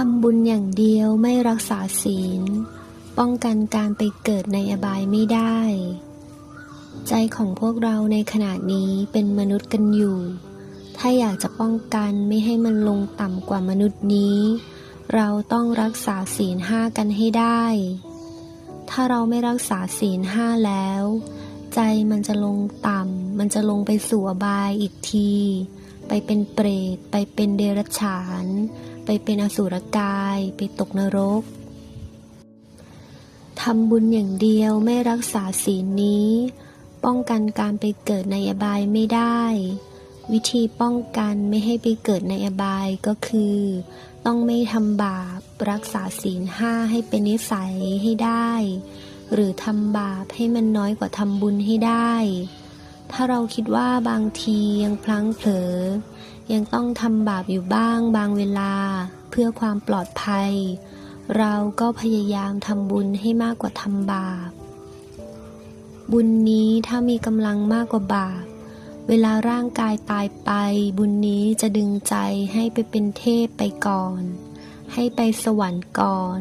ทำบุญอย่างเดียวไม่รักษาศีล ป้องกันการไปเกิดในอบายไม่ได้ ใจของพวกเราในขณะนี้เป็นมนุษย์กันอยู่ ถ้าอยากจะป้องกันไม่ให้มันลงต่ำกว่ามนุษย์นี้ เราต้องรักษาศีลห้ากันให้ได้ ถ้าเราไม่รักษาศีลห้าแล้ว ใจมันจะลงต่ำมันจะลงไปสู่อบายอีกที ไปเป็นเปรต ไปเป็นเดรัจฉาน ไปเป็นอสุรกาย ไปตกนรกทำบุญอย่างเดียวไม่รักษาศีลนี้ ป้องกันการไปเกิดในอบายไม่ได้ วิธีป้องกันไม่ให้ไปเกิดในอบายก็คือ ต้องไม่ทำบาปรักษาศีลห้าให้เป็นนิสัยให้ได้ หรือทำบาปให้มันน้อยกว่าทำบุญให้ได้ ถ้าเราคิดว่าบางทียังพลั้งเผลอ ยังต้องทำบาปอยู่บ้างบางเวลาเพื่อความปลอดภัย เราก็พยายามทำบุญให้มากกว่าทำบาป บุญนี้ถ้ามีกำลังมากกว่าบาป เวลาร่างกายตายไป บุญนี้จะดึงใจให้ไปเป็นเทพไปก่อน ให้ไปสวรรค์ก่อน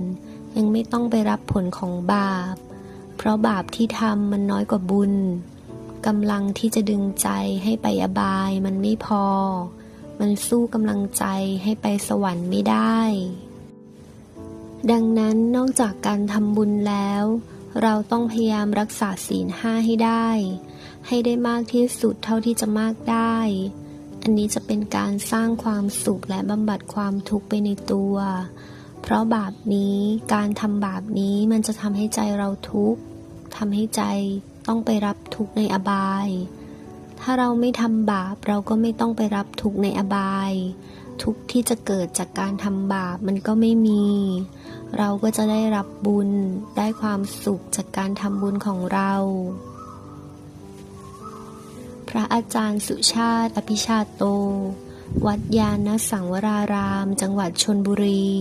ยังไม่ต้องไปรับผลของบาป เพราะบาปที่ทำมันน้อยกว่าบุญกำลังที่จะดึงใจให้ไปอบายมันไม่พอ สู้กำลังใจให้ไปสวรรค์ไม่ได้ ดังนั้นนอกจากการทำบุญแล้ว เราต้องพยายามรักษาศีลห้าให้ได้ ให้ได้มากที่สุดเท่าที่จะมากได้ อันนี้จะเป็นการสร้างความสุขและบำบัดความทุกข์ไปในตัว เพราะบาปนี้การทำบาปนี้มันจะทำให้ใจเราทุกข์ทำให้ใจต้องไปรับทุกข์ในอบาย ถ้าเราไม่ทำบาปเราก็ไม่ต้องไปรับทุกข์ในอบาย ทุกที่จะเกิดจากการทำบาปมันก็ไม่มี เราก็จะได้รับบุญได้ความสุขจากการทำบุญของเรา พระอาจารย์สุชาติอภิชาโต วัดยาณสังวราราม จังหวัดชนบุรี